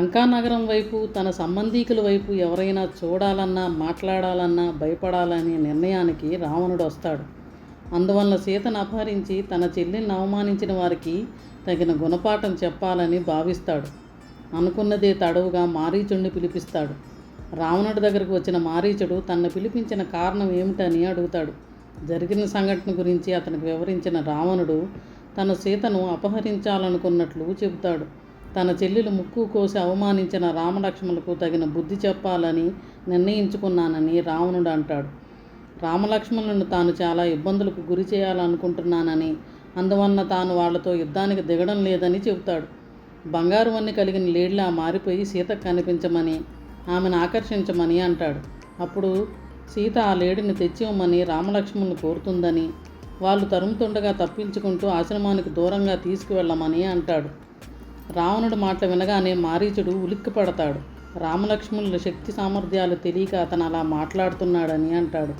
లంకానగరం వైపు తన సంబంధీకుల వైపు ఎవరైనా చూడాలన్నా మాట్లాడాలన్నా భయపడాలనే నిర్ణయానికి రావణుడు వస్తాడు. అందువల్ల సీతను అపహరించి తన చెల్లిని అవమానించిన వారికి తగిన గుణపాఠం చెప్పాలని భావిస్తాడు. అనుకున్నదే తడవుగా మారీచుడిని పిలిపిస్తాడు. రావణుడి దగ్గరకు వచ్చిన మారీచుడు తన్ను పిలిపించిన కారణం ఏమిటని అడుగుతాడు. జరిగిన సంఘటన గురించి అతనికి వివరించిన రావణుడు తన సీతను అపహరించాలనుకున్నట్లు చెబుతాడు. తన చెల్లెలు ముక్కు కోసి అవమానించిన రామలక్ష్మణులకు తగిన బుద్ధి చెప్పాలని నిర్ణయించుకున్నానని రావణుడు అంటాడు. రామలక్ష్మణులను తాను చాలా ఇబ్బందులకు గురి చేయాలనుకుంటున్నానని అందువలన తాను వాళ్ళతో యుద్ధానికి దిగడం లేదని చెబుతాడు. బంగారు వన్ని కలిగిన లేడిలా మారిపోయి సీతకు కనిపించమని ఆమెను ఆకర్షించమని అంటాడు. అప్పుడు సీత ఆ లేడిని తెచ్చివ్వమని రామలక్ష్మణులు కోరుతుందని వాళ్ళు తరుముతుండగా తప్పించుకుంటూ ఆశ్రమానికి దూరంగా తీసుకువెళ్ళమని అంటాడు. రావణుడు మాటలు వినగానే మారీచుడు ఉలిక్కిపడతాడు. రామలక్ష్మణుల శక్తి సామర్థ్యాలు తెలియక అతను అలా మాట్లాడుతున్నాడని అంటాడు.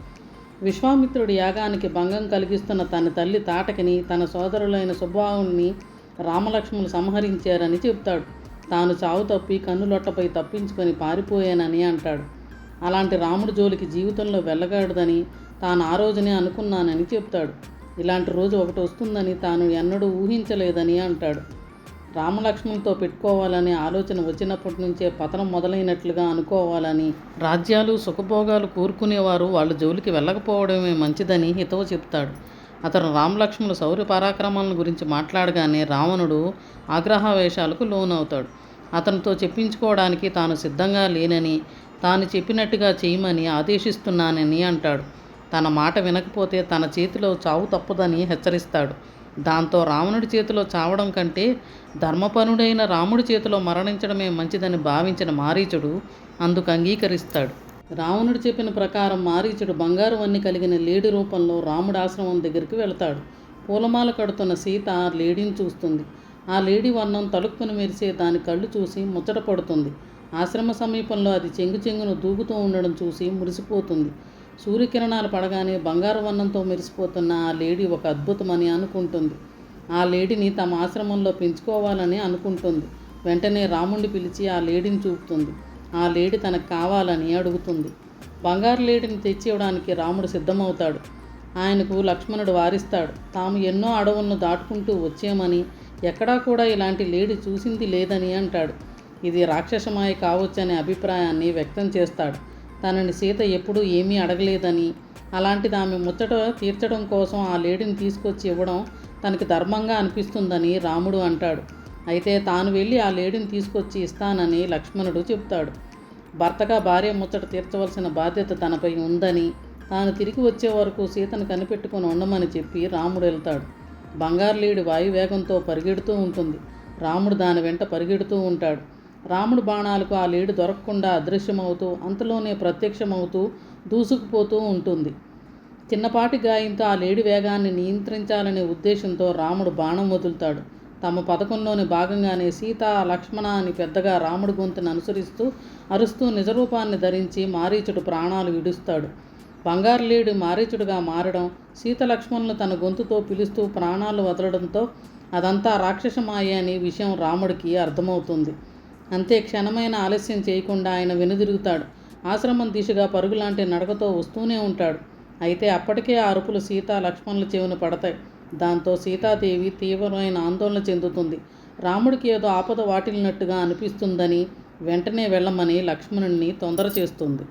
విశ్వామిత్రుడి యాగానికి భంగం కలిగిస్తున్న తన తల్లి తాటకిని తన సోదరులైన సుబ్బావుని రామలక్ష్మణులు సంహరించారని చెప్తాడు తాను చావు తప్పి కన్నులొట్టపై తప్పించుకొని పారిపోయానని అంటాడు. అలాంటి రాముడి జోలికి జీవితంలో వెళ్ళగాడదని తాను ఆ రోజునే అనుకున్నానని చెప్తాడు ఇలాంటి రోజు ఒకటి వస్తుందని తాను ఎన్నడూ ఊహించలేదని అంటాడు. రామలక్ష్మణులతో పెట్టుకోవాలనే ఆలోచన వచ్చినప్పటి నుంచే పతనం మొదలైనట్లుగా అనుకోవాలని రాజ్యాలు సుఖభోగాలు కోరుకునేవారు వాళ్ళ జోలికి వెళ్ళకపోవడమే మంచిదని హితవు చెప్తాడు అతను రామలక్ష్మణుల శౌర్య పరాక్రమాలను గురించి మాట్లాడగానే రావణుడు ఆగ్రహావేశాలకు లోనవుతాడు. అతనితో చెప్పించుకోవడానికి తాను సిద్ధంగా లేనని తాను చెప్పినట్టుగా చేయమని ఆదేశిస్తున్నానని అంటాడు. తన మాట వినకపోతే తన చేతిలో చావు తప్పదని హెచ్చరిస్తాడు. దాంతో రావణుడి చేతిలో చావడం కంటే ధర్మపనుడైన రాముడి చేతిలో మరణించడమే మంచిదని భావించిన మారీచుడు అందుకు అంగీకరిస్తాడు. రావణుడు చెప్పిన ప్రకారం మారీచుడు బంగారు వన్ని కలిగిన లేడి రూపంలో రాముడి ఆశ్రమం దగ్గరికి వెళతాడు. పూలమాల కడుతున్న సీత ఆ లేడీని చూస్తుంది. ఆ లేడీ వర్ణం తలుక్కుని మెరిసే దాని కళ్ళు చూసి ముచ్చట పడుతుంది. ఆశ్రమ సమీపంలో అది చెంగు చెంగును దూకుతూ ఉండడం చూసి మురిసిపోతుంది. సూర్యకిరణాలు పడగానే బంగారు వర్ణంతో మెరిసిపోతున్న ఆ లేడీ ఒక అద్భుతమని అనుకుంటుంది. ఆ లేడీని తమ ఆశ్రమంలో పెంచుకోవాలని అనుకుంటుంది. వెంటనే రాముణ్ణి పిలిచి ఆ లేడీని చూపుతుంది. ఆ లేడీ తనకు కావాలని అడుగుతుంది. బంగారు లేడీని తెచ్చి ఇవ్వడానికి రాముడు సిద్ధమవుతాడు. ఆయనకు లక్ష్మణుడు వారిస్తాడు. తాము ఎన్నో అడవులను దాటుకుంటూ వచ్చామని ఎక్కడా కూడా ఇలాంటి లేడీ చూసింది లేదని అంటాడు. ఇది రాక్షసమాయ కావచ్చనే అభిప్రాయాన్ని వ్యక్తం చేస్తాడు. తనని సీత ఎప్పుడూ ఏమీ అడగలేదని. అలాంటిది ఆమె ముచ్చట తీర్చడం కోసం ఆ లేడీని తీసుకొచ్చి ఇవ్వడం తనకి ధర్మంగా అనిపిస్తుందని రాముడు అంటాడు. అయితే తాను వెళ్ళి ఆ లేడీని తీసుకొచ్చి ఇస్తానని లక్ష్మణుడు చెప్తాడు. భర్తగా భార్య ముచ్చట తీర్చవలసిన బాధ్యత తనపై ఉందని తాను తిరిగి వచ్చే వరకు సీతను కనిపెట్టుకొని ఉండమని చెప్పి రాముడు వెళ్తాడు. బంగారు లేడి వాయువేగంతో పరిగెడుతూ ఉంటుంది. రాముడు దాని వెంట పరిగెడుతూ ఉంటాడు. రాముడు బాణాలకు ఆ లీడు దొరకకుండా అదృశ్యమవుతూ అంతలోనే ప్రత్యక్షమవుతూ దూసుకుపోతూ ఉంటుంది. చిన్నపాటి గాయంతో ఆ లేడి వేగాన్ని నియంత్రించాలనే ఉద్దేశంతో రాముడు బాణం వదులుతాడు. తమ పథకంలోని భాగంగానే సీత లక్ష్మణ అని పెద్దగా రాముడి గొంతును అనుసరిస్తూ అరుస్తూ నిజరూపాన్ని ధరించి మారీచుడు ప్రాణాలు విడుస్తాడు. బంగారు లేడి మారీచుడుగా మారడం సీత లక్ష్మణులు తన గొంతుతో పిలుస్తూ ప్రాణాలు వదలడంతో అదంతా రాక్షసమాయే అనే విషయం రాముడికి అర్థమవుతుంది. అంతే క్షణమైన ఆలస్యం చేయకుండా ఆయన వెనుదిరుగుతాడు. ఆశ్రమం దిశగా పరుగులాంటి నడకతో వస్తూనే ఉంటాడు. అయితే అప్పటికే ఆ అరుపులు సీత లక్ష్మణుల చెవిన పడతాయి. దాంతో సీతాదేవి తీవ్రమైన ఆందోళన చెందుతుంది. రాముడికి ఏదో ఆపద వాటిల్లినట్టుగా అనిపిస్తుందని వెంటనే వెళ్ళమని లక్ష్మణుడిని తొందర చేస్తుంది